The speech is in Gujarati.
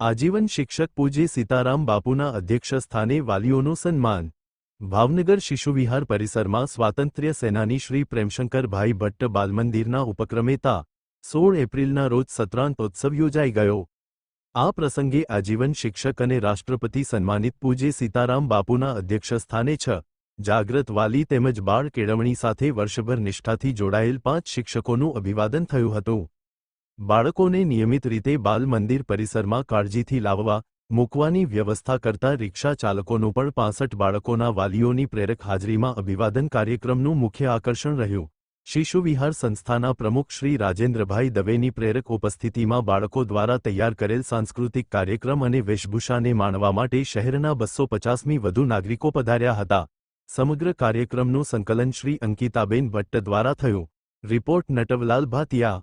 આજીવન શિક્ષક પૂજ્ય સીતારામ બાપુના અધ્યક્ષસ્થાને વાલીઓનું સન્માન. ભાવનગર શિશુવિહાર પરિસરમાં સ્વાતંત્ર્ય સેનાની શ્રી પ્રેમશંકરભાઈ ભટ્ટ બાલમંદિરના ઉપક્રમે તા સોળ એપ્રિલના રોજ સત્રાંતોત્સવ યોજાઈ ગયો. આ પ્રસંગે આજીવન શિક્ષક અને રાષ્ટ્રપતિ સન્માનિત પૂજ્ય સીતારામ બાપુના અધ્યક્ષસ્થાને છ જાગ્રત વાલી તેમજ બાળ કેળવણી સાથે વર્ષભર નિષ્ઠાથી જોડાયેલ પાંચ શિક્ષકોનું અભિવાદન થયું હતું. બાળકોને નિયમિત રીતે બાલ મંદિર પરિસરમાં કાળજીથી લાવવા, મૂકવાની વ્યવસ્થા કરતા રિક્ષા ચાલકોનું પણ પાસઠ બાળકોના વાલીઓની પ્રેરક હાજરીમાં અભિવાદન કાર્યક્રમનું મુખ્ય આકર્ષણ રહ્યું. શિશુવિહાર સંસ્થાના પ્રમુખ શ્રી રાજેન્દ્રભાઈ દવેની પ્રેરક ઉપસ્થિતિમાં બાળકો દ્વારા તૈયાર કરેલ સાંસ્કૃતિક કાર્યક્રમ અને વેશભૂષાને માણવા માટે શહેરના બસો પચાસમી વધુ નાગરિકો પધાર્યા હતા. સમગ્ર કાર્યક્રમનું સંકલન શ્રી અંકિતાબેન ભટ્ટ દ્વારા થયું. રિપોર્ટ નટવલાલ ભાતિયા